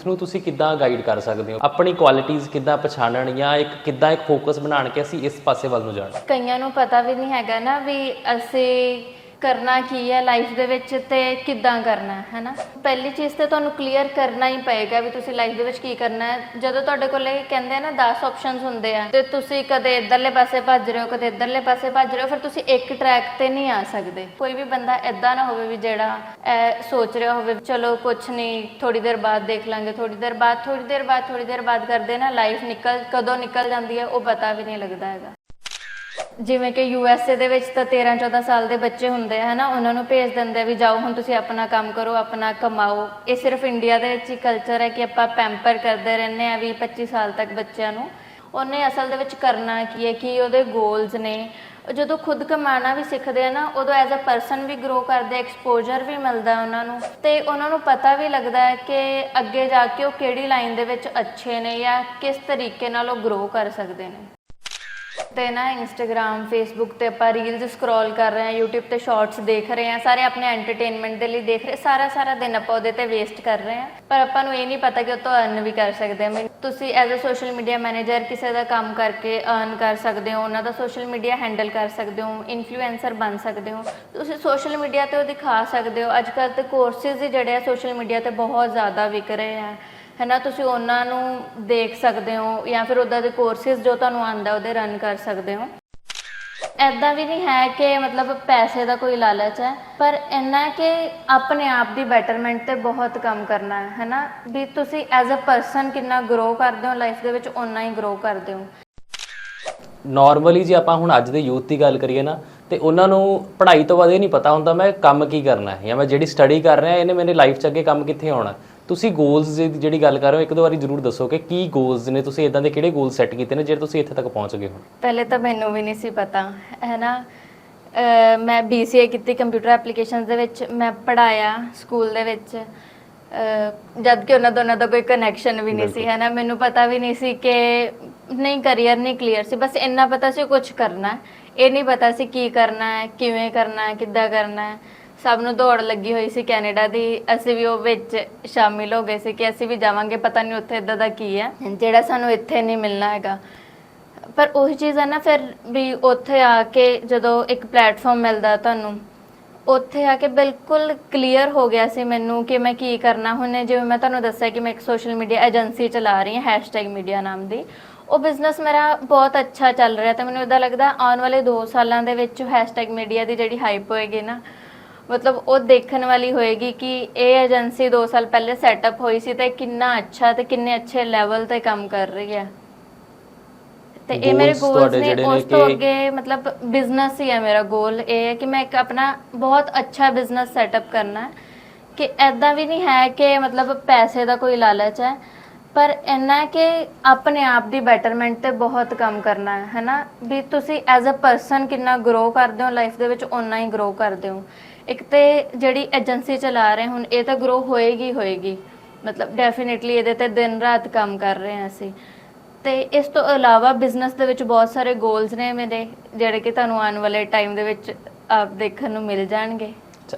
Youth ਨੂੰ ਤੁਸੀਂ ਕਿੱਦਾਂ ਗਾਈਡ ਕਰ ਸਕਦੇ ਹੋ? ਆਪਣੀ ਕੁਆਲਿਟੀਆਂ ਕਿੱਦਾਂ ਪਛਾਣਨ ਜਾਂ ਇੱਕ ਕਿੱਦਾਂ ਇੱਕ ਫੋਕਸ ਬਣਾਉਣ ਕੇ ਅਸੀਂ ਇਸ ਪਾਸੇ ਵੱਲ ਨੂੰ ਜਾਣਾ? ਕਈਆਂ ਨੂੰ ਪਤਾ ਵੀ ਨਹੀਂ ਹੈਗਾ ਨਾ ਵੀ ਅਸੀਂ ਕਰਨਾ ਕੀ ਹੈ ਲਾਈਫ ਦੇ ਵਿੱਚ ਤੇ ਕਿੱਦਾਂ ਕਰਨਾ ਹੈ, ਹੈਨਾ? ਪਹਿਲੀ ਚੀਜ਼ ਤੇ ਤੁਹਾਨੂੰ ਕਲੀਅਰ ਕਰਨਾ ਹੀ ਪਏਗਾ ਵੀ ਤੁਸੀਂ ਲਾਈਫ ਦੇ ਵਿੱਚ ਕੀ ਕਰਨਾ ਹੈ। ਜਦੋਂ ਤੁਹਾਡੇ ਕੋਲ ਕਹਿੰਦੇ ਆ ਨਾ 10 ਆਪਸ਼ਨਸ ਹੁੰਦੇ ਆ, ਤੇ ਤੁਸੀਂ ਕਦੇ ਇਧਰਲੇ ਪਾਸੇ ਭੱਜ ਰਹੇ ਹੋ, ਕਦੇ ਇਧਰਲੇ ਪਾਸੇ ਭੱਜ ਰਹੇ ਹੋ, ਫਿਰ ਤੁਸੀਂ ਇੱਕ ਟਰੈਕ ਤੇ ਨਹੀਂ ਆ ਸਕਦੇ। ਕੋਈ ਵੀ ਬੰਦਾ ਐਦਾਂ ਨਾ ਹੋਵੇ ਵੀ ਜਿਹੜਾ ਇਹ ਸੋਚ ਰਿਹਾ ਹੋਵੇ, ਚਲੋ ਕੁਛ ਨਹੀਂ ਥੋੜੀ ਦੇਰ ਬਾਅਦ ਦੇਖ ਲਾਂਗੇ ਥੋੜੀ ਦੇਰ ਬਾਅਦ ਥੋੜੀ ਦੇਰ ਬਾਅਦ ਥੋੜੀ ਦੇਰ ਬਾਅਦ ਕਰਦੇ ਨਾ ਲਾਈਫ ਨਿਕਲ, ਕਦੋਂ ਨਿਕਲ ਜਾਂਦੀ ਹੈ, ਉਹ ਪਤਾ ਵੀ ਨਹੀਂ ਲੱਗਦਾ ਹੈਗਾ। ਜਿਵੇਂ ਕਿ ਯੂ ਐਸ ਏ ਦੇ ਵਿੱਚ ਤਾਂ 13 14 ਸਾਲ ਦੇ ਬੱਚੇ ਹੁੰਦੇ ਆ, ਹਨਾ? ਉਹਨਾਂ ਨੂੰ ਭੇਜ ਦਿੰਦੇ ਆ ਵੀ ਜਾਓ, ਹੁਣ ਤੁਸੀਂ ਆਪਣਾ ਕੰਮ ਕਰੋ, ਆਪਣਾ ਕਮਾਓ। ਇਹ ਸਿਰਫ ਇੰਡੀਆ ਦੇ ਵਿੱਚ ਹੀ ਕਲਚਰ ਹੈ ਕਿ ਆਪਾਂ ਪੈਂਪਰ ਕਰਦੇ ਰਹਿੰਦੇ ਆ ਵੀ 25 ਸਾਲ ਤੱਕ ਬੱਚਿਆਂ ਨੂੰ। ਉਹਨੇ ਅਸਲ ਦੇ ਵਿੱਚ ਕਰਨਾ ਕੀ ਹੈ ਕੀ ਉਹਦੇ ਗੋਲਸ ਨੇ। ਜਦੋਂ ਖੁਦ ਕਮਾਣਾ ਵੀ ਸਿੱਖਦੇ ਆ ਨਾ, ਉਦੋਂ ਐਜ਼ ਅ ਪਰਸਨ ਵੀ ਗਰੋ ਕਰਦੇ ਐਕਸਪੋਜ਼ਰ ਵੀ ਮਿਲਦਾ ਉਹਨਾਂ ਨੂੰ। ਤੇ ਉਹਨਾਂ ਨੂੰ ਪਤਾ ਵੀ ਲੱਗਦਾ ਹੈ ਕਿ ਅੱਗੇ ਜਾ ਕੇ ਉਹ ਕਿਹੜੀ ਲਾਈਨ ਦੇ ਵਿੱਚ ਅੱਛੇ ਨੇ ਜਾਂ ਕਿਸ ਤਰੀਕੇ ਨਾਲ ਉਹ ਗਰੋ ਕਰ ਸਕਦੇ ਨੇ। ਤੇ ਨਾ ਇੰਸਟਾਗ੍ਰam ਫੇਸਬੁੱਕ ਤੇ ਆਪਾਂ ਰੀਲਸ ਸਕਰੋਲ ਕਰ ਰਹੇ ਹਾਂ, YouTube ਤੇ ਸ਼ਾਰਟਸ ਦੇਖ ਰਹੇ ਹਾਂ, ਸਾਰੇ ਆਪਣੇ ਐਂਟਰਟੇਨਮੈਂਟ ਦੇ ਲਈ ਦੇਖ ਰਹੇ ਸਾਰਾ ਸਾਰਾ ਦਿਨ ਆਪਾਂ ਉਹਦੇ ਤੇ ਵੇਸਟ ਕਰ ਰਹੇ ਹਾਂ। ਪਰ ਆਪਾਂ ਨੂੰ ਇਹ ਨਹੀਂ ਪਤਾ ਕਿ ਉਹ ਤੋਂ ਅਰਨ ਵੀ ਕਰ ਸਕਦੇ ਹਾਂ। ਤੁਸੀਂ as a social media manager ਕਿਸੇ ਦਾ ਕੰਮ ਕਰਕੇ ਅਰਨ ਕਰ ਸਕਦੇ ਹੋ, ਉਹਨਾਂ ਦਾ ਸੋਸ਼ਲ ਮੀਡੀਆ ਹੈਂਡਲ ਕਰ ਸਕਦੇ ਹੋ ਇਨਫਲੂਐਂਸਰ ਬਣ ਸਕਦੇ ਹੋ। ਤੁਸੀਂ ਸੋਸ਼ਲ ਮੀਡੀਆ ਤੇ ਉਹ ਦਿਖਾ ਸਕਦੇ ਹੋ। ਅੱਜ ਕੱਲ੍ਹ ਤੇ ਕੋਰਸਿਸ ਹੀ ਜਿਹੜੇ ਆ ਸੋਸ਼ਲ ਮੀਡੀਆ ਤੇ ਬਹੁਤ ਜ਼ਿਆਦਾ ਵਿਕ ਰਹੇ ਆ। ਹੈਨਾ ਤੁਸੀਂ ਉਹਨਾਂ ਨੂੰ ਦੇਖ ਸਕਦੇ ਹੋ ਜਾਂ ਫਿਰ ਉਹਦਾ ਦੇ ਕੋਰਸਿਸ ਜੋ ਤੁਹਾਨੂੰ ਆਂਦਾ ਉਹਦੇ ਰਨ ਕਰ ਸਕਦੇ ਹੋ। ਐਦਾਂ ਵੀ ਨਹੀਂ ਹੈ ਕਿ ਮਤਲਬ ਪੈਸੇ ਦਾ ਕੋਈ ਲਾਲਚ ਹੈ, ਪਰ ਇੰਨਾ ਕਿ ਆਪਣੇ ਆਪ ਦੀ ਬੈਟਰਮੈਂਟ ਤੇ ਬਹੁਤ ਕੰਮ ਕਰਨਾ ਹੈ ਹੈਨਾ ਵੀ ਤੁਸੀਂ ਐਜ਼ ਅ ਪਰਸਨ ਕਿੰਨਾ ਗਰੋ ਕਰਦੇ ਹੋ ਲਾਈਫ ਦੇ ਵਿੱਚ ਓਨਾ ਹੀ ਗਰੋ ਕਰਦੇ ਹੋ। ਨਾਰਮਲੀ ਜੇ ਆਪਾਂ ਹੁਣ ਅੱਜ ਦੇ ਯੂਥ ਦੀ ਗੱਲ ਕਰੀਏ ਨਾ, ਤੇ ਉਹਨਾਂ ਨੂੰ ਪੜ੍ਹਾਈ ਤੋਂ ਬਾਅਦ ਇਹ ਨਹੀਂ ਪਤਾ ਹੁੰਦਾ ਮੈਂ ਕੰਮ ਕੀ ਕਰਨਾ ਹੈ, ਜਾਂ ਮੈਂ ਜਿਹੜੀ ਸਟੱਡੀ ਕਰ ਰਿਹਾ, ਇਹਨੇ ਮੇਰੇ ਲਾਈਫ 'ਚ ਅੱਗੇ ਕੰਮ ਕਿੱਥੇ ਆਉਣਾ ਤੁਸੀਂ ਗੋਲਸ ਦੀ ਜਿਹੜੀ ਗੱਲ ਕਰ ਰਹੇ ਹੋ ਇੱਕ ਦੋ ਵਾਰੀ ਜ਼ਰੂਰ ਦੱਸੋ ਕਿ ਕੀ ਗੋਲਸ ਨੇ ਤੁਸੀਂ ਇਦਾਂ ਦੇ ਕਿਹੜੇ ਗੋਲ ਸੈੱਟ ਕੀਤੇ ਨੇ ਜਿਹੜੇ ਤੁਸੀਂ ਇੱਥੇ ਤੱਕ ਪਹੁੰਚ ਗਏ ਹੋ ਪਹਿਲੇ ਤਾਂ ਮੈਨੂੰ ਵੀ ਨਹੀਂ ਸੀ ਪਤਾ ਹੈ ਨਾ? ਮੈਂ BCA ਕੀਤੀ ਕੰਪਿਊਟਰ ਐਪਲੀਕੇਸ਼ਨਸ ਦੇ ਵਿੱਚ ਮੈਂ ਪੜਾਇਆ ਸਕੂਲ ਦੇ ਵਿੱਚ ਜਦ ਕਿ ਉਹਨਾਂ ਦੋਨਾਂ ਦਾ ਕੋਈ ਕਨੈਕਸ਼ਨ ਵੀ ਨਹੀਂ ਸੀ ਹੈ ਨਾ? ਮੈਨੂੰ ਪਤਾ ਵੀ ਨਹੀਂ ਸੀ ਕਿ ਨਹੀਂ ਕਰੀਅਰ ਨਹੀਂ ਕਲੀਅਰ ਸੀ ਬਸ ਇੰਨਾ ਪਤਾ ਸੀ ਕੁਝ ਕਰਨਾ। ਹੈ। ਇਹ ਨਹੀਂ ਪਤਾ ਸੀ ਕੀ ਕਰਨਾ ਹੈ ਕਿਵੇਂ ਕਰਨਾ ਹੈ ਕਿੱਦਾਂ ਕਰਨਾ ਹੈ। ਸਭ ਨੂੰ ਦੌੜ ਲੱਗੀ ਹੋਈ ਸੀ ਕੈਨੇਡਾ ਦੀ। ਅਸੀਂ ਵੀ ਉਹ ਵਿੱਚ ਸ਼ਾਮਿਲ ਹੋ ਗਏ ਸੀ ਕਿ ਅਸੀਂ ਵੀ ਜਾਵਾਂਗੇ, ਪਤਾ ਨਹੀਂ ਉੱਥੇ ਇਦਾਂ ਦਾ ਕੀ ਹੈ। ਜਿਹੜਾ ਸਾਨੂੰ ਇੱਥੇ ਨਹੀਂ ਮਿਲਣਾ ਹੈਗਾ। ਪਰ ਉਹੀ ਚੀਜ਼ ਹੈ ਨਾ ਫਿਰ ਵੀ ਉੱਥੇ ਆ ਕੇ ਜਦੋਂ ਇੱਕ ਪਲੇਟਫਾਰਮ ਮਿਲਦਾ ਤੁਹਾਨੂੰ, ਉੱਥੇ ਆ ਕੇ ਬਿਲਕੁਲ ਕਲੀਅਰ ਹੋ ਗਿਆ ਸੀ ਮੈਨੂੰ ਕਿ ਮੈਂ ਕੀ ਕਰਨਾ। ਹੁਣ ਜਿਵੇਂ ਮੈਂ ਤੁਹਾਨੂੰ ਦੱਸਿਆ ਕਿ ਮੈਂ ਇੱਕ ਸੋਸ਼ਲ ਮੀਡੀਆ ਏਜੰਸੀ ਚਲਾ ਰਹੀ ਹਾਂ #ਮੀਡੀਆ ਨਾਮ ਦੀ। ਉਹ ਬਿਜ਼ਨਸ ਮੇਰਾ ਬਹੁਤ ਅੱਛਾ ਚੱਲ ਰਿਹਾ ਤੇ ਮੈਨੂੰ ਇਦਾਂ ਲੱਗਦਾ ਆਉਣ ਵਾਲੇ 2 ਸਾਲਾਂ ਦੇ ਵਿੱਚ #ਮੀਡੀਆ ਦੀ ਜਿਹੜੀ ਹਾਈਪ ਹੋਏਗੀ ਨਾ ਮਤਲਬ ਉਹ ਦੇਖਣ ਵਾਲੀ ਹੋਏਗੀ ਕਿ ਇਹ ਏਜੰਸੀ 2 ਸਾਲ ਪਹਿਲੇ ਸੈਟਅਪ ਹੋਈ ਸੀ ਤੇ ਕਿੰਨਾ ਅੱਛਾ ਤੇ ਕਿੰਨੇ ਅੱਛੇ ਲੈਵਲ ਤੇ ਕੰਮ ਕਰ ਰਹੀ ਹੈ। ਤੇ ਇਹ ਮੇਰੇ ਗੋਲਸ ਨੇ ਉਸ ਤੋਂ ਅੱਗੇ ਮਤਲਬ ਬਿਜ਼ਨਸ ਹੀ ਹੈ ਮੇਰਾ ਗੋਲ ਇਹ ਹੈ ਕਿ ਮੈਂ ਇੱਕ ਆਪਣਾ ਬਹੁਤ ਅੱਛਾ ਬਿਜ਼ਨਸ ਸੈਟਅਪ ਕਰਨਾ ਹੈ। ਕਿ ਐਦਾਂ ਵੀ ਨਹੀਂ ਹੈ ਕਿ ਮਤਲਬ ਪੈਸੇ ਦਾ ਕੋਈ ਲਾਲਚ ਹੈ ਪਰ ਇੰਨਾ ਹੈ ਕਿ ਆਪਣੇ ਆਪ ਦੀ ਬੈਟਰਮੈਂਟ ਤੇ ਬਹੁਤ ਕੰਮ ਕਰਨਾ ਹੈ ਹੈਨਾ? ਵੀ ਤੁਸੀਂ ਐਜ਼ ਅ ਪਰਸਨ ਕਿੰਨਾ ਗਰੋ ਕਰਦੇ ਹੋ ਲਾਈਫ ਦੇ ਵਿੱਚ ਓਨਾ ਹੀ ਗਰੋ ਕਰਦੇ ਹੋ। ਇੱਕ ਤੇ ਜਿਹੜੀ ਏਜੰਸੀ ਚਲਾ ਰਹੇ ਹੁਣ, ਇਹ ਤਾਂ ਗਰੋ ਹੋਏਗੀ ਹੋਏਗੀ। ਮਤਲਬ ਡੈਫੀਨਿਟਲੀ ਇਹਦੇ ਤੇ ਦਿਨ ਰਾਤ ਕੰਮ ਕਰ ਰਹੇ ਹਾਂ ਅਸੀਂ। ਤੇ ਇਸ ਤੋਂ ਇਲਾਵਾ ਬਿਜ਼ਨਸ ਦੇ ਵਿੱਚ ਬਹੁਤ ਸਾਰੇ ਗੋਲਸ ਨੇ ਮੇਰੇ, ਜਿਹੜੇ ਕਿ ਤੁਹਾਨੂੰ ਆਉਣ ਵਾਲੇ ਟਾਈਮ ਦੇ ਵਿੱਚ ਆਪ ਦੇਖਣ ਨੂੰ ਮਿਲ ਜਾਣਗੇ।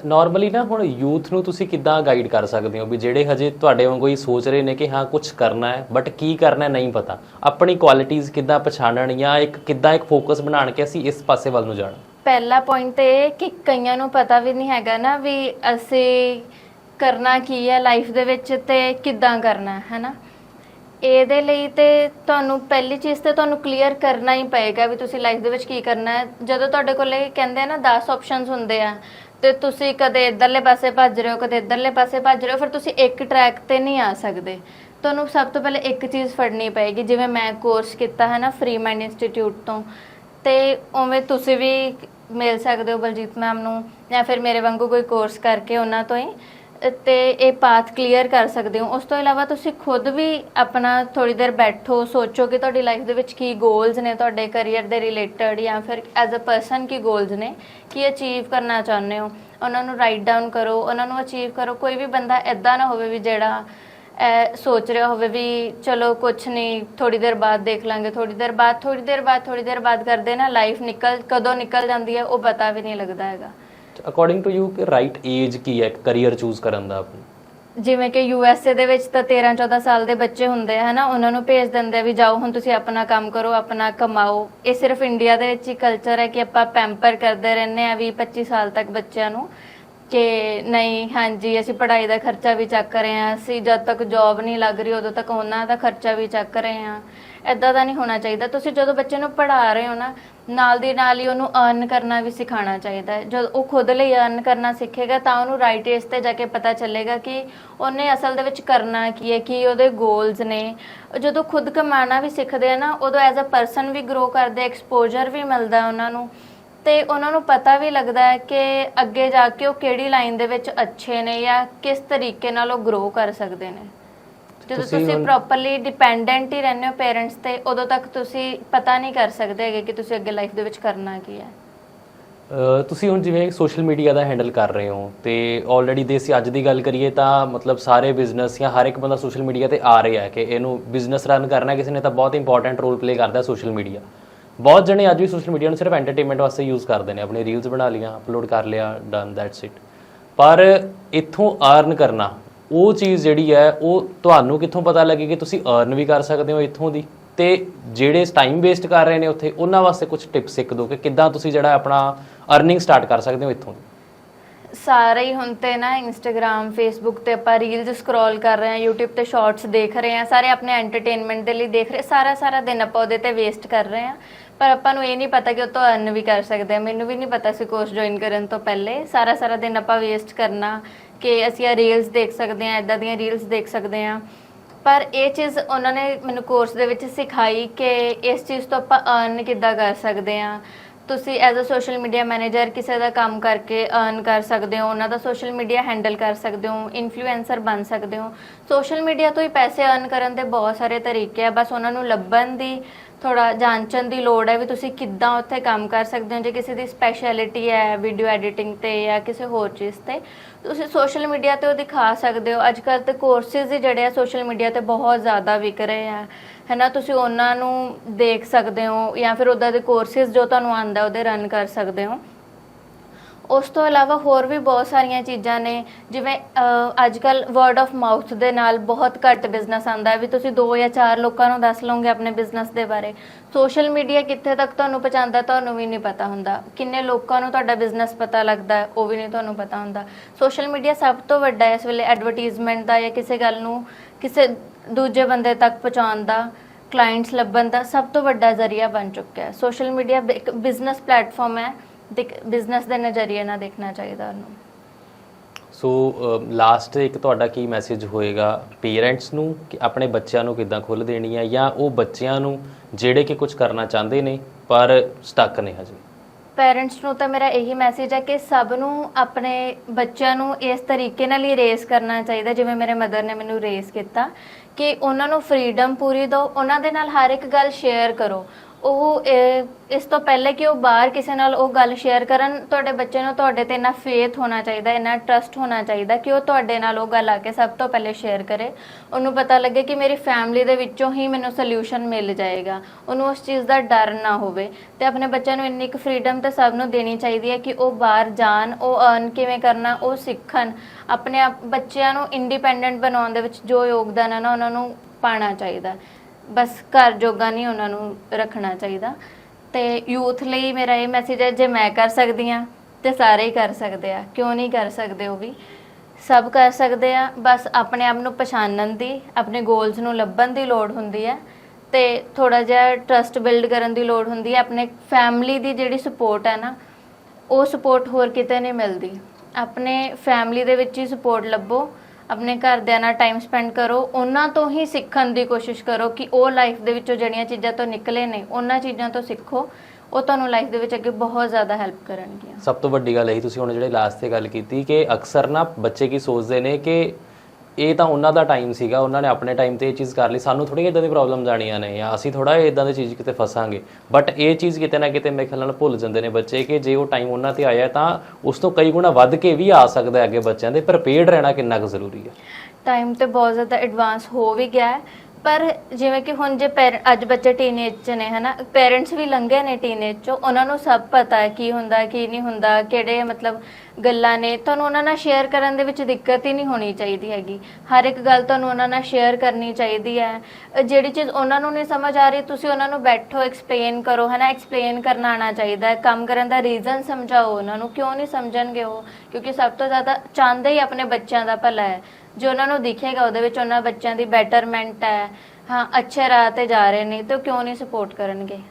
ਨਾਰਮਲੀ ਨਾ ਹੁਣ ਯੂਥ ਨੂੰ ਤੁਸੀਂ ਕਿੱਦਾਂ ਗਾਈਡ ਕਰ ਸਕਦੇ ਹੋ ਵੀ ਜਿਹੜੇ ਹਜੇ ਤੁਹਾਡੇ ਵਾਂਗੂ ਹੀ ਸੋਚ ਰਹੇ ਨੇ ਕਿ ਹਾਂ ਕੁਝ ਕਰਨਾ ਹੈ ਬਟ ਕੀ ਕਰਨਾ ਹੈ ਨਹੀਂ ਪਤਾ। ਆਪਣੀ ਕੁਆਲਿਟੀਆਂ ਕਿੱਦਾਂ ਪਛਾਣਨ ਜਾਂ ਇੱਕ ਕਿੱਦਾਂ ਇੱਕ ਫੋਕਸ ਬਣਾਉਣ ਕੇ ਅਸੀਂ ਇਸ ਪਾਸੇ ਵੱਲ ਨੂੰ ਜਾਣਾ। ਪਹਿਲਾ ਪੁਆਇੰਟ ਇਹ ਕਿ ਕਈਆਂ ਨੂੰ ਪਤਾ ਵੀ ਨਹੀਂ ਹੈਗਾ ਨਾ ਵੀ ਅਸੀਂ ਕਰਨਾ ਕੀ ਹੈ ਲਾਈਫ ਦੇ ਵਿੱਚ ਤੇ ਕਿੱਦਾਂ ਕਰਨਾ ਹੈ ਹਨਾ? ਇਹਦੇ ਲਈ ਤੇ ਤੁਹਾਨੂੰ ਪਹਿਲੀ ਚੀਜ਼ ਤੇ ਤੁਹਾਨੂੰ ਕਲੀਅਰ ਕਰਨਾ ਹੀ ਪਏਗਾ ਵੀ ਤੁਸੀਂ ਲਾਈਫ ਦੇ ਵਿੱਚ ਕੀ ਕਰਨਾ ਹੈ। ਜਦੋਂ ਤੁਹਾਡੇ ਕੋਲ ਕਹਿੰਦੇ ਆ ਨਾ 10 ਆਪਸ਼ਨਸ ਹੁੰਦੇ ਆ ਤੇ ਤੁਸੀਂ ਕਦੇ ਇਧਰਲੇ ਪਾਸੇ ਭੱਜ ਰਹੇ ਹੋ, ਕਦੇ ਇਧਰਲੇ ਪਾਸੇ ਭੱਜ ਰਹੇ ਹੋ, ਫਿਰ ਤੁਸੀਂ ਇੱਕ ਟਰੈਕ ਤੇ ਨਹੀਂ ਆ ਸਕਦੇ। ਤੁਹਾਨੂੰ ਸਭ ਤੋਂ ਪਹਿਲੇ ਇੱਕ ਚੀਜ਼ ਫੜਨੀ ਪਏਗੀ, ਜਿਵੇਂ ਮੈਂ ਕੋਰਸ ਕੀਤਾ ਹੈ ਨਾ ਫ੍ਰੀ ਮਾਈਂਡ ਇੰਸਟੀਚਿਊਟ ਤੋਂ, ਤੇ ਉਵੇਂ ਤੁਸੀਂ ਵੀ ਮਿਲ ਸਕਦੇ ਹੋ ਬਲਜੀਤ ਮੈਮ ਨੂੰ, ਜਾਂ ਫਿਰ ਮੇਰੇ ਵਾਂਗੂ ਕੋਈ ਕੋਰਸ ਕਰਕੇ ਉਹਨਾਂ ਤੋਂ ਹੀ। ਤੇ ਇਹ ਪਾਥ ਕਲੀਅਰ ਕਰ ਸਕਦੇ ਹੋ। ਉਸ ਤੋਂ ਇਲਾਵਾ ਤੁਸੀਂ ਖੁਦ ਵੀ ਆਪਣਾ ਥੋੜੀ ਦੇਰ ਬੈਠੋ, ਸੋਚੋ ਕਿ ਤੁਹਾਡੀ ਲਾਈਫ ਦੇ ਵਿੱਚ ਕੀ ਗੋਲਸ ਨੇ, ਤੁਹਾਡੇ ਕੈਰੀਅਰ ਦੇ ਰਿਲੇਟਡ ਜਾਂ ਫਿਰ ਐਜ਼ ਅ ਪਰਸਨ ਕੀ ਗੋਲਸ ਨੇ, ਕੀ ਅਚੀਵ ਕਰਨਾ ਚਾਹੁੰਦੇ ਹੋ। ਉਹਨਾਂ ਨੂੰ ਰਾਈਟ ਡਾਊਨ ਕਰੋ, ਉਹਨਾਂ ਨੂੰ ਅਚੀਵ ਕਰੋ। ਕੋਈ ਵੀ ਬੰਦਾ ਐਦਾਂ ਨਾ ਹੋਵੇ ਵੀ ਜਿਹੜਾ ਇਹ ਸੋਚ ਰਿਹਾ ਹੋਵੇ ਵੀ ਚਲੋ ਕੁਛ ਨਹੀਂ ਥੋੜੀ ਦੇਰ ਬਾਅਦ ਦੇਖ ਲਾਂਗੇ ਥੋੜੀ ਦੇਰ ਬਾਅਦ ਥੋੜੀ ਦੇਰ ਬਾਅਦ ਥੋੜੀ ਦੇਰ ਬਾਅਦ ਕਰਦੇ ਨਾ ਲਾਈਫ ਨਿਕਲ, ਕਦੋਂ ਨਿਕਲ ਜਾਂਦੀ ਹੈ, ਉਹ ਪਤਾ ਵੀ ਨਹੀਂ ਲੱਗਦਾ ਹੈਗਾ। ਅਕੋਰਡਿੰਗ ਟੂ ਯੂ ਕਿ ਰਾਈਟ ਏਜ ਕੀ ਹੈ? ਕੈਰੀਅਰ ਚੂਜ਼ ਕਰਨ ਦਾ ਆਪਣਾ? ਜਿਵੇਂ ਕਿ ਯੂ ਏ ਦੇ ਵਿੱਚ ਤਾਂ 13 14 ਸਾਲ ਦੇ ਬੱਚੇ ਹੁੰਦੇ ਆ, ਹਨਾ? ਉਹਨਾਂ ਨੂੰ ਭੇਜ ਦਿੰਦੇ ਆ ਵੀ ਜਾਓ, ਹੁਣ ਤੁਸੀਂ ਆਪਣਾ ਕੰਮ ਕਰੋ, ਆਪਣਾ ਕਮਾਓ। ਇਹ ਸਿਰਫ ਇੰਡੀਆ ਦੇ ਵਿੱਚ ਹੀ ਕਲਚਰ ਹੈ ਕਿ ਆਪਾਂ ਪੈਂਪਰ ਕਰਦੇ ਰਹਿੰਦੇ ਆ ਵੀ 25 ਸਾਲ ਤੱਕ ਬੱਚਿਆਂ ਨੂੰ। ਕਿ ਨਹੀਂ, ਹਾਂਜੀ, ਅਸੀਂ ਪੜ੍ਹਾਈ ਦਾ ਖਰਚਾ ਵੀ ਚੱਕ ਰਹੇ ਹਾਂ। ਅਸੀਂ ਜਦ ਤੱਕ ਜੌਬ ਨਹੀਂ ਲੱਗ ਰਹੀ, ਉਦੋਂ ਤੱਕ ਉਹਨਾਂ ਦਾ ਖਰਚਾ ਵੀ ਚੱਕ ਰਹੇ ਹਾਂ। ਐਦਾਂ ਦਾ ਨਹੀਂ ਹੋਣਾ ਚਾਹੀਦਾ। ਤੁਸੀਂ ਜਦੋਂ ਬੱਚੇ ਨੂੰ ਪੜ੍ਹਾ ਰਹੇ ਹੋ ਨਾ, ਨਾਲ ਦੀ ਨਾਲ ਹੀ ਉਹਨੂੰ ਅਰਨ ਕਰਨਾ ਵੀ ਸਿਖਾਉਣਾ ਚਾਹੀਦਾ ਹੈ। ਜਦੋਂ ਉਹ ਖੁਦ ਲਈ ਅਰਨ ਕਰਨਾ ਸਿੱਖੇਗਾ, ਤਾਂ ਉਹਨੂੰ ਰਾਈਟ ਏਜ ਤੇ ਜਾ ਕੇ ਪਤਾ ਚੱਲੇਗਾ ਕਿ ਉਹਨੇ ਅਸਲ ਦੇ ਵਿੱਚ ਕਰਨਾ ਕੀ ਹੈ, ਕੀ ਉਹਦੇ ਗੋਲਸ ਨੇ। ਜਦੋਂ ਖੁਦ ਕਮਾਉਣਾ ਵੀ ਸਿੱਖਦੇ ਆ ਨਾ, ਉਦੋਂ ਐਜ਼ ਅ ਪਰਸਨ ਵੀ ਗਰੋ ਕਰਦੇ ਐਕਸਪੋਜ਼ਰ ਵੀ ਮਿਲਦਾ ਉਹਨਾਂ ਨੂੰ। ਤੇ ਉਹਨਾਂ ਨੂੰ ਪਤਾ ਵੀ ਲੱਗਦਾ ਹੈ ਕਿ ਅੱਗੇ ਜਾ ਕੇ ਉਹ ਕਿਹੜੀ ਲਾਈਨ ਦੇ ਵਿੱਚ ਅੱਛੇ ਨੇ ਜਾਂ ਕਿਸ ਤਰੀਕੇ ਨਾਲ ਉਹ ਗਰੋ ਕਰ ਸਕਦੇ ਨੇ। ਜਦੋਂ ਤੁਸੀਂ ਪ੍ਰੋਪਰਲੀ ਡਿਪੈਂਡੈਂਟ ਹੀ ਰਹਿੰਦੇ ਹੋ ਪੇਰੈਂਟਸ ਤੇ ਉਦੋਂ ਤੱਕ ਤੁਸੀਂ ਪਤਾ ਨਹੀਂ ਕਰ ਸਕਦੇ ਹੈਗੇ ਕਿ ਤੁਸੀਂ ਅੱਗੇ ਲਾਈਫ ਦੇ ਵਿੱਚ ਕਰਨਾ ਕੀ ਹੈ। ਤੁਸੀਂ ਹੁਣ ਜਿਵੇਂ ਸੋਸ਼ਲ ਮੀਡੀਆ ਦਾ ਹੈਂਡਲ ਕਰ ਰਹੇ ਹੋ ਤੇ ਆਲਰੇਡੀ ਦੇ ਅਸੀਂ ਅੱਜ ਦੀ ਗੱਲ ਕਰੀਏ ਤਾਂ ਮਤਲਬ ਸਾਰੇ ਬਿਜ਼ਨਸ ਜਾਂ ਹਰ ਇੱਕ ਬੰਦਾ ਸੋਸ਼ਲ ਮੀਡੀਆ ਤੇ ਆ ਰਿਹਾ ਹੈ ਕਿ ਇਹਨੂੰ ਬਿਜ਼ਨਸ ਰਨ ਕਰਨਾ ਕਿਸੇ ਨੇ ਤਾਂ ਬਹੁਤ ਇੰਪੋਰਟੈਂਟ ਰੋਲ ਪਲੇ ਕਰਦਾ ਸੋਸ਼ਲ ਮੀਡੀਆ ਬਹੁਤ ਜਣੇ ਅੱਜ ਵੀ ਸੋਸ਼ਲ ਮੀਡੀਆ ਨੂੰ ਸਿਰਫ ਐਂਟਰਟੇਨਮੈਂਟ ਵਾਸਤੇ ਯੂਜ਼ ਕਰਦੇ ਨੇ, ਆਪਣੇ ਰੀਲਸ ਬਣਾ ਲੀਆਂ ਅਪਲੋਡ ਕਰ ਲਿਆ ਡਨ ਦੈਟਸ ਇਟ ਪਰ ਇੱਥੋਂ ਅਰਨ ਕਰਨਾ, ਉਹ ਚੀਜ਼ ਜਿਹੜੀ ਹੈ, ਉਹ ਤੁਹਾਨੂੰ ਕਿੱਥੋਂ ਪਤਾ ਲੱਗੇ ਕਿ ਤੁਸੀਂ ਅਰਨ ਵੀ ਕਰ ਸਕਦੇ ਹੋ ਇੱਥੋਂ ਦੀ? ਤੇ ਜਿਹੜੇ ਟਾਈਮ ਵੇਸਟ ਕਰ ਰਹੇ ਨੇ ਉੱਥੇ, ਉਹਨਾਂ ਵਾਸਤੇ ਕੁਝ ਟਿਪਸ ਸਿੱਖ ਦਿਓ ਕਿ ਕਿੱਦਾਂ ਤੁਸੀਂ ਜਿਹੜਾ ਆਪਣਾ ਅਰਨਿੰਗ ਸਟਾਰਟ ਕਰ ਸਕਦੇ ਹੋ ਇੱਥੋਂ ਦੀ? ਸਾਰੇ ਹੀ ਹੁਣ ਤੇ ਨਾ ਇੰਸਟਾਗ੍ਰam ਫੇਸਬੁੱਕ ਤੇ ਆਪਾਂ ਰੀਲਸ ਸਕਰੋਲ ਕਰ ਰਹੇ ਹਾਂ, YouTube ਤੇ ਸ਼ਾਰਟਸ ਦੇਖ ਰਹੇ ਹਾਂ, ਸਾਰੇ ਆਪਣੇ ਐਂਟਰਟੇਨਮੈਂਟ ਦੇ ਲਈ ਦੇਖ ਰਹੇ, ਸਾਰਾ ਸਾਰਾ ਦਿਨ ਆਪਾਂ ਉਹਦੇ ਤੇ ਵੇਸਟ ਕਰ ਰਹੇ ਹਾਂ। ਪਰ ਆਪਾਂ ਨੂੰ ਇਹ ਨਹੀਂ ਪਤਾ ਕਿ ਉਹ ਤੋਂ ਅਰਨ ਵੀ ਕਰ ਸਕਦੇ ਹਾਂ ਮੈਨੂੰ ਵੀ ਨਹੀਂ ਪਤਾ ਸੀ ਕੋਰਸ ਜੁਆਇਨ ਕਰਨ ਤੋਂ ਪਹਿਲੇ। ਸਾਰਾ ਸਾਰਾ ਦਿਨ ਆਪਾਂ ਵੇਸਟ ਕਰਨਾ ਕਿ ਅਸੀਂ ਆ ਰੀਲਸ ਦੇਖ ਸਕਦੇ ਹਾਂ ਇਦਾਂ ਦੀਆਂ ਰੀਲਸ ਦੇਖ ਸਕਦੇ ਹਾਂ। ਪਰ ਇਹ ਚੀਜ਼ ਉਹਨਾਂ ਨੇ ਮੈਨੂੰ ਕੋਰਸ ਦੇ ਵਿੱਚ ਸਿਖਾਈ ਕਿ ਇਸ ਚੀਜ਼ ਤੋਂ ਆਪਾਂ ਅਰਨ ਕਿੱਦਾਂ ਕਰ ਸਕਦੇ ਹਾਂ। ਤੁਸੀਂ as a social media manager ਕਿਸੇ ਦਾ ਕੰਮ ਕਰਕੇ ਅਰਨ ਕਰ ਸਕਦੇ ਹੋ, ਉਹਨਾਂ ਦਾ ਸੋਸ਼ਲ ਮੀਡੀਆ ਹੈਂਡਲ ਕਰ ਸਕਦੇ ਹੋ ਇਨਫਲੂਐਂਸਰ ਬਣ ਸਕਦੇ ਹੋ। ਸੋਸ਼ਲ ਮੀਡੀਆ ਤੋਂ ਹੀ ਪੈਸੇ ਅਰਨ ਕਰਨ ਦੇ ਬਹੁਤ ਸਾਰੇ ਤਰੀਕੇ ਆ, ਬਸ ਉਹਨਾਂ ਨੂੰ ਲੱਭਣ ਦੀ ਥੋੜਾ ਜਾਂਚਣ ਦੀ ਲੋੜ ਹੈ ਵੀ ਤੁਸੀਂ ਕਿੱਦਾਂ ਉੱਥੇ ਕੰਮ ਕਰ ਸਕਦੇ ਹੋ, ਜੇ ਕਿਸੇ ਦੀ ਸਪੈਸ਼ਲਿਟੀ ਹੈ ਵੀਡੀਓ ਐਡੀਟਿੰਗ ਤੇ ਜਾਂ ਕਿਸੇ ਹੋਰ ਚੀਜ਼ ਤੇ। ਤੁਸੀਂ ਸੋਸ਼ਲ ਮੀਡੀਆ ਤੇ ਉਹ ਦਿਖਾ ਸਕਦੇ ਹੋ। ਅੱਜ ਕੱਲ੍ਹ ਤੇ ਕੋਰਸਿਸ ਹੀ ਜਿਹੜੇ ਆ ਸੋਸ਼ਲ ਮੀਡੀਆ ਤੇ ਬਹੁਤ ਜ਼ਿਆਦਾ ਵਿਕ ਰਹੇ ਆ। ਹੈਨਾ, ਤੁਸੀਂ ਉਹਨਾਂ ਨੂੰ ਦੇਖ ਸਕਦੇ ਹੋ ਜਾਂ ਫਿਰ ਉਹਦਾ ਦੇ ਕੋਰਸਿਸ ਜੋ ਤੁਹਾਨੂੰ ਆਂਦਾ ਉਹਦੇ ਰਨ ਕਰ ਸਕਦੇ ਹੋ। ਉਸ ਤੋਂ ਇਲਾਵਾ ਹੋਰ ਵੀ ਬਹੁਤ ਸਾਰੀਆਂ ਚੀਜ਼ਾਂ ਨੇ, ਜਿਵੇਂ ਅੱਜ ਕੱਲ ਵਰਡ ਆਫ ਮਾਊਥ ਦੇ ਨਾਲ ਬਹੁਤ ਘੱਟ ਬਿਜ਼ਨਸ ਆਂਦਾ ਵੀ ਤੁਸੀਂ ਦੋ ਜਾਂ ਚਾਰ ਲੋਕਾਂ ਨੂੰ ਦੱਸ ਲਓਗੇ ਆਪਣੇ ਬਿਜ਼ਨਸ ਦੇ ਬਾਰੇ। ਸੋਸ਼ਲ ਮੀਡੀਆ ਕਿੱਥੇ ਤੱਕ ਤੁਹਾਨੂੰ ਪਹੁੰਚਾਉਂਦਾ, ਤੁਹਾਨੂੰ ਵੀ ਨਹੀਂ ਪਤਾ ਹੁੰਦਾ। ਕਿੰਨੇ ਲੋਕਾਂ ਨੂੰ ਤੁਹਾਡਾ ਬਿਜ਼ਨਸ ਪਤਾ ਲੱਗਦਾ ਹੈ, ਉਹ ਵੀ ਨਹੀਂ ਤੁਹਾਨੂੰ ਪਤਾ ਹੁੰਦਾ। ਸੋਸ਼ਲ ਮੀਡੀਆ ਸਭ ਤੋਂ ਵੱਡਾ ਹੈ, ਇਸ ਵੇਲੇ ਐਡਵਰਟਾਈਜ਼ਮੈਂਟ ਦਾ ਜਾਂ ਕਿਸੇ ਗੱਲ ਨੂੰ ਕਿਸੇ ਦੂਜੇ ਬੰਦੇ ਤੱਕ ਪਹੁੰਚਾਉਣ ਦਾ ਕਲਾਇੰਟਸ ਲੱਭਣ ਦਾ ਸਭ ਤੋਂ ਵੱਡਾ ਜ਼ਰੀਆ ਬਣ ਚੁੱਕਿਆ ਹੈ। ਸੋਸ਼ਲ ਮੀਡੀਆ ਇੱਕ ਬਿਜ਼ਨਸ ਪਲੇਟਫਾਰਮ ਹੈ ਬਿਜ਼ਨਸ ਦੇ ਨਜ਼ਰੀਏ ਨਾਲ ਦੇਖਣਾ ਚਾਹੀਦਾ ਉਹਨੂੰ। ਸੋ ਲਾਸਟ ਇੱਕ ਤੁਹਾਡਾ ਕੀ ਮੈਸੇਜ ਹੋਏਗਾ? ਪੇਰੈਂਟਸ ਨੂੰ ਕਿ ਆਪਣੇ ਬੱਚਿਆਂ ਨੂੰ ਕਿੱਦਾਂ ਖੁੱਲ ਦੇਣੀ ਹੈ ਜਾਂ ਉਹ ਬੱਚਿਆਂ ਨੂੰ ਜਿਹੜੇ ਕਿ ਕੁਝ ਕਰਨਾ ਚਾਹੁੰਦੇ ਨੇ, ਪਰ ਸਟਕ ਨੇ ਹਜੇ? ਪੇਰੈਂਟਸ ਨੂੰ ਤਾਂ ਮੇਰਾ ਇਹੀ ਮੈਸੇਜ ਹੈ ਕਿ ਸਭ ਨੂੰ ਆਪਣੇ ਬੱਚਿਆਂ ਨੂੰ ਇਸ ਤਰੀਕੇ ਨਾਲ ਹੀ ਰੇਸ ਕਰਨਾ ਚਾਹੀਦਾ, ਜਿਵੇਂ ਮੇਰੇ ਮਦਰ ਨੇ ਮੈਨੂੰ ਰੇਸ ਕੀਤਾ, ਕਿ ਉਹਨਾਂ ਨੂੰ ਫਰੀडम ਪੂਰੀ ਦਿਓ, ਉਹਨਾਂ ਦੇ ਨਾਲ ਹਰ ਇੱਕ ਗੱਲ ਸ਼ੇਅਰ ਕਰੋ। ਉਹ ਇਹ, ਇਸ ਤੋਂ ਪਹਿਲੇ ਕਿ ਉਹ ਬਾਹਰ ਕਿਸੇ ਨਾਲ ਉਹ ਗੱਲ ਸ਼ੇਅਰ ਕਰਨ ਤੁਹਾਡੇ ਬੱਚੇ ਨੂੰ ਤੁਹਾਡੇ ਤੇ ਇੰਨਾ ਫੇਥ ਹੋਣਾ ਚਾਹੀਦਾ ਇੰਨਾ ਟਰਸਟ ਹੋਣਾ ਚਾਹੀਦਾ ਕਿ ਉਹ ਤੁਹਾਡੇ ਨਾਲ ਉਹ ਗੱਲ ਆ ਕੇ ਸਭ ਤੋਂ ਪਹਿਲੇ ਸ਼ੇਅਰ ਕਰੇ। ਉਹਨੂੰ ਪਤਾ ਲੱਗੇ ਕਿ ਮੇਰੀ ਫੈਮਿਲੀ ਦੇ ਵਿੱਚੋਂ ਹੀ ਮੈਨੂੰ ਸੋਲੂਸ਼ਨ ਮਿਲ ਜਾਏਗਾ। ਉਹਨੂੰ ਉਸ ਚੀਜ਼ ਦਾ ਡਰ ਨਾ ਹੋਵੇ ਤੇ ਆਪਣੇ ਬੱਚਿਆਂ ਨੂੰ ਇੰਨੀ ਕੁ ਫਰੀडम ਤਾਂ ਸਭ ਨੂੰ ਦੇਣੀ ਚਾਹੀਦੀ ਹੈ ਕਿ ਉਹ ਬਾਹਰ ਜਾਣ ਉਹ ਅਰਨ ਕਿਵੇਂ ਕਰਨਾ ਉਹ ਸਿੱਖਣ। ਆਪਣੇ ਆਪ ਬੱਚਿਆਂ ਨੂੰ ਇੰਡੀਪੈਂਡੈਂਟ ਬਣਾਉਣ ਦੇ ਵਿੱਚ ਜੋ ਯੋਗਦਾਨ ਹੈ ਨਾ ਉਹਨਾਂ ਨੂੰ ਪਾਣਾ ਚਾਹੀਦਾ। ਬਸ ਘਰ ਜੋਗਾ ਨਹੀਂ ਉਹਨਾਂ ਨੂੰ ਰੱਖਣਾ ਚਾਹੀਦਾ। ਤੇ ਯੂਥ ਲਈ ਮੇਰਾ ਇਹ ਮੈਸੇਜ ਹੈ, ਜੇ ਮੈਂ ਕਰ ਸਕਦੀ ਆ ਤੇ ਸਾਰੇ ਹੀ ਕਰ ਸਕਦੇ ਆ। ਕਿਉਂ ਨਹੀਂ ਕਰ ਸਕਦੇ ਉਹ ਵੀ? ਸਭ ਕਰ ਸਕਦੇ ਆ, ਬਸ ਆਪਣੇ ਆਪ ਨੂੰ ਪਛਾਣਨ ਦੀ, ਆਪਣੇ ਗੋਲਸ ਨੂੰ ਲੱਭਣ ਦੀ ਲੋੜ ਹੁੰਦੀ ਹੈ। ਤੇ ਥੋੜਾ ਜਿਹਾ ਟਰਸਟ ਬਿਲਡ ਕਰਨ ਦੀ ਲੋੜ ਹੁੰਦੀ ਹੈ। ਆਪਣੇ ਫੈਮਿਲੀ ਦੀ ਜਿਹੜੀ ਸਪੋਰਟ ਹੈ ਨਾ, ਉਹ ਸਪੋਰਟ ਹੋਰ ਕਿਤੇ ਨਹੀਂ ਮਿਲਦੀ। ਆਪਣੇ ਫੈਮਿਲੀ ਦੇ ਵਿੱਚ ਹੀ ਸਪੋਰਟ ਲੱਭੋ। ਆਪਣੇ ਘਰਦਿਆਂ ਨਾਲ ਟਾਈਮ ਸਪੈਂਡ ਕਰੋ, ਉਹਨਾਂ ਤੋਂ ਹੀ ਸਿੱਖਣ ਦੀ ਕੋਸ਼ਿਸ਼ ਕਰੋ ਕਿ ਉਹ ਲਾਈਫ ਦੇ ਵਿੱਚੋਂ ਜਿਹੜੀਆਂ ਚੀਜ਼ਾਂ ਤੋਂ ਨਿਕਲੇ ਨੇ, ਉਹਨਾਂ ਚੀਜ਼ਾਂ ਤੋਂ ਸਿੱਖੋ, ਉਹ ਤੁਹਾਨੂੰ ਲਾਈਫ ਦੇ ਵਿੱਚ ਅੱਗੇ ਬਹੁਤ ਜ਼ਿਆਦਾ ਹੈਲਪ ਕਰਨਗੀਆਂ। ਸਭ ਤੋਂ ਵੱਡੀ ਗੱਲ ਇਹੀ, ਤੁਸੀਂ ਹੁਣ ਜਿਹੜੇ ਲਾਸਟ ਤੇ ਗੱਲ ਕੀਤੀ ਕਿ ਅਕਸਰ ਨਾ ਬੱਚੇ ਕੀ ਸੋਚਦੇ ਨੇ ਕਿ ਇਹ ਤਾਂ ਉਹਨਾਂ ਦਾ ਟਾਈਮ ਸੀਗਾ, ਉਹਨਾਂ ਨੇ ਆਪਣੇ ਟਾਈਮ ਤੇ ਇਹ ਚੀਜ਼ ਕਰ ਲਈ। ਸਾਨੂੰ ਥੋੜ੍ਹੀਆਂ ਇਦਾਂ ਦੀ ਪ੍ਰੋਬਲਮਸ ਆਣੀਆਂ ਨੇ ਜਾਂ ਅਸੀਂ ਥੋੜਾ ਇਦਾਂ ਦੀ ਚੀਜ਼ ਕਿਤੇ ਫਸਾਂਗੇ। ਬਟ ਇਹ ਚੀਜ਼ ਕਿਤੇ ਨਾ ਕਿਤੇ ਮੇਰੇ ਖਿਆਲ ਨਾਲ ਭੁੱਲ ਜਾਂਦੇ ਨੇ ਬੱਚੇ ਕਿ ਜੇ ਉਹ ਟਾਈਮ ਉਹਨਾਂ ਤੇ ਆਇਆ ਤਾਂ ਉਸ ਤੋਂ ਕਈ ਗੁਣਾ ਵੱਧ ਕੇ ਵੀ ਆ ਸਕਦਾ ਹੈ ਅੱਗੇ ਬੱਚਿਆਂ ਦੇ। ਪ੍ਰਪੇਅਰਡ ਰਹਿਣਾ ਕਿੰਨਾ ਕੁ ਜ਼ਰੂਰੀ ਹੈ। ਟਾਈਮ ਤੇ ਬਹੁਤ ਜ਼ਿਆਦਾ ਐਡਵਾਂਸ ਹੋ ਵੀ ਗਿਆ ਹੈ। ਪਰ ਜਿਵੇਂ ਕਿ ਹੁਣ ਜੇ ਪੈਰ- ਅੱਜ ਬੱਚੇ ਟੀਨੇਜ ਚ ਨੇ ਹਨਾ ਪੇਰੈਂਟਸ ਵੀ ਲੰਘੇ ਨੇ ਟੀਨੇਜ ਚੋਂ ਉਹਨਾਂ ਨੂੰ ਸਭ ਪਤਾ ਹੈ ਕੀ ਹੁੰਦਾ ਕੀ ਨਹੀਂ ਹੁੰਦਾ ਕਿਹੜੇ ਮਤਲਬ ਗੱਲਾਂ ਨੇ ਤੁਹਾਨੂੰ ਉਹਨਾਂ ਨਾਲ ਸ਼ੇਅਰ ਕਰਨ ਦੇ ਵਿੱਚ ਦਿੱਕਤ ਹੀ ਨਹੀਂ ਹੋਣੀ ਚਾਹੀਦੀ ਹੈਗੀ। ਹਰ ਇੱਕ ਗੱਲ ਤੁਹਾਨੂੰ ਉਹਨਾਂ ਨਾਲ ਸ਼ੇਅਰ ਕਰਨੀ ਚਾਹੀਦੀ ਹੈ। ਅ, ਜਿਹੜੀ ਚੀਜ਼ ਉਹਨਾਂ ਨੂੰ ਨਹੀਂ ਸਮਝ ਆ ਰਹੀ ਤੁਸੀਂ ਉਹਨਾਂ ਨੂੰ ਬੈਠੋ ਐਕਸਪਲੇਨ ਕਰੋ ਹਨਾ ਐਕਸਪਲੇਨ ਕਰਨਾ ਆਣਾ ਚਾਹੀਦਾ ਹੈ। ਕੰਮ ਕਰਨ ਦਾ ਰੀਜ਼ਨ ਸਮਝਾਓ ਉਹਨਾਂ ਨੂੰ ਕਿਉਂ ਨਹੀਂ ਸਮਝਣਗੇ ਉਹ? ਕਿਉਂਕਿ ਸਭ ਤੋਂ ਜ਼ਿਆਦਾ ਚਾਹੁੰਦੇ ਹੀ ਆਪਣੇ ਬੱਚਿਆਂ ਦਾ ਭਲਾ ਹੈ। ਜੋ ਉਹਨਾਂ ਨੂੰ ਦਿਖੇਗਾ, ਉਹਦੇ ਵਿੱਚ ਉਹਨਾਂ ਬੱਚਿਆਂ ਦੀ ਬੈਟਰਮੈਂਟ ਹੈ। ਹਾਂ, ਅੱਛੇ ਰਾਹ ਤੇ ਜਾ ਰਹੇ ਨੇ, ਤੇ ਉਹ ਕਿਉਂ ਨਹੀਂ ਸਪੋਰਟ ਕਰਨਗੇ?